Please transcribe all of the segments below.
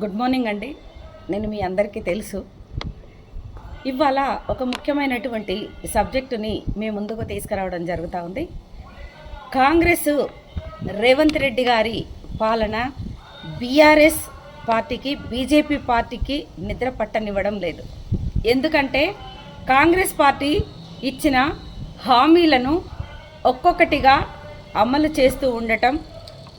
Good morning అండి. నేను మీ అందరికీ తెలుసు. ఇవాళ ఒక ముఖ్యమైనటువంటి సబ్జెక్టుని మీ ముందుకు తీసుకురావడం జరుగుతూ ఉంది. కాంగ్రెస్ రేవంత్ రెడ్డి గారి పాలన బీఆర్ఎస్ పార్టీకి బీజేపీ పార్టీకి నిద్ర పట్టనివ్వడం లేదు. ఎందుకంటే కాంగ్రెస్ పార్టీ ఇచ్చిన హామీలను ఒక్కొక్కటిగా అమలు చేస్తూ ఉండటం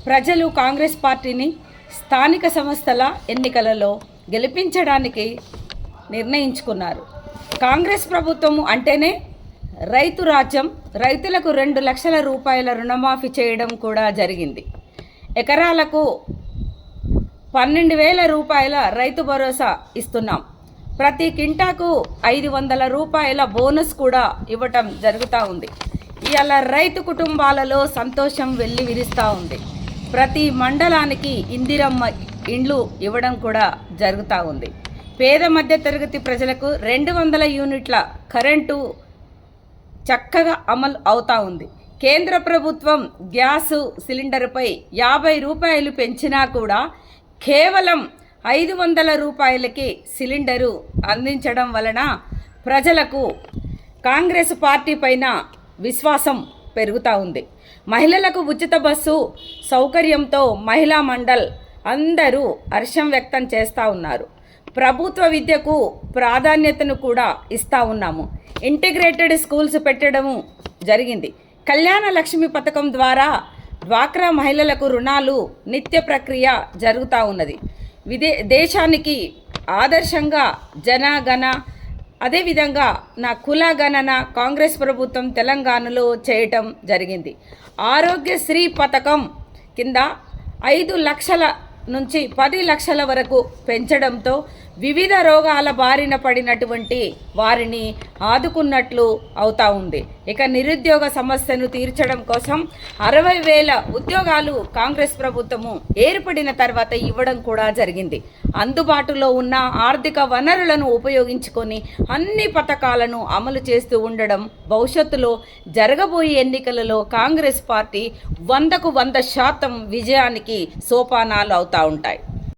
ప్రజలు కాంగ్రెస్ పార్టీని స్థానిక సంస్థల ఎన్నికలలో గెలిపించడానికి నిర్ణయించుకున్నారు. కాంగ్రెస్ ప్రభుత్వము అంటేనే రైతు రాజ్యం రైతులకు రెండు లక్షల రూపాయల రుణమాఫీ చేయడం కూడా జరిగింది. ఎకరాలకు పన్నెండు వేల రూపాయల రైతు భరోసా ఇస్తున్నాం. ప్రతి కింటాకు ఐదు వందల రూపాయల బోనస్ కూడా ఇవ్వటం జరుగుతూ ఉంది. ఇలా రైతు కుటుంబాలలో సంతోషం వెళ్ళి విరుస్తూ ఉంది. ప్రతి మండలానికి ఇందిరమ్మ ఇండ్లు ఇవ్వడం కూడా జరుగుతూ ఉంది. పేద మధ్య తరగతి ప్రజలకు రెండు వందల యూనిట్ల కరెంటు చక్కగా అమలు అవుతా ఉంది. కేంద్ర ప్రభుత్వం గ్యాసు సిలిండర్పై యాభై రూపాయలు పెంచినా కూడా కేవలం ఐదు వందల రూపాయలకి సిలిండరు అందించడం వలన ప్రజలకు కాంగ్రెస్ పార్టీ పైన విశ్వాసం పెరుగుతూ ఉంది. మహిళలకు ఉచిత బస్సు సౌకర్యంతో మహిళా మండల్ అందరూ హర్షం వ్యక్తం చేస్తూ ఉన్నారు. ప్రభుత్వ విద్యకు ప్రాధాన్యతను కూడా ఇస్తూ ఉన్నాము. ఇంటిగ్రేటెడ్ స్కూల్స్ పెట్టడము జరిగింది. కళ్యాణ లక్ష్మి పథకం ద్వారా డ్వాక్రా మహిళలకు రుణాలు నిత్య ప్రక్రియ జరుగుతూ ఉన్నది. విదే దేశానికి ఆదర్శంగా జనగణ అదేవిధంగా నా కుల గణన కాంగ్రెస్ ప్రభుత్వం తెలంగాణలో చేయటం జరిగింది. ఆరోగ్యశ్రీ పథకం కింద ఐదు లక్షల నుంచి పది లక్షల వరకు పెంచడంతో వివిధ రోగాల బారిన పడినటువంటి వారిని ఆదుకున్నట్లు అవుతా ఉంది. ఇక నిరుద్యోగ సమస్యను తీర్చడం కోసం అరవై వేల ఉద్యోగాలు కాంగ్రెస్ ప్రభుత్వము ఏర్పడిన తర్వాత ఇవ్వడం కూడా జరిగింది. అందుబాటులో ఉన్న ఆర్థిక వనరులను ఉపయోగించుకొని అన్ని పథకాలను అమలు చేస్తూ ఉండడం భవిష్యత్తులో జరగబోయే ఎన్నికలలో కాంగ్రెస్ పార్టీ వందకు వంద శాతం విజయానికి సోపానాలు అవుతాయి. ఉంటాయి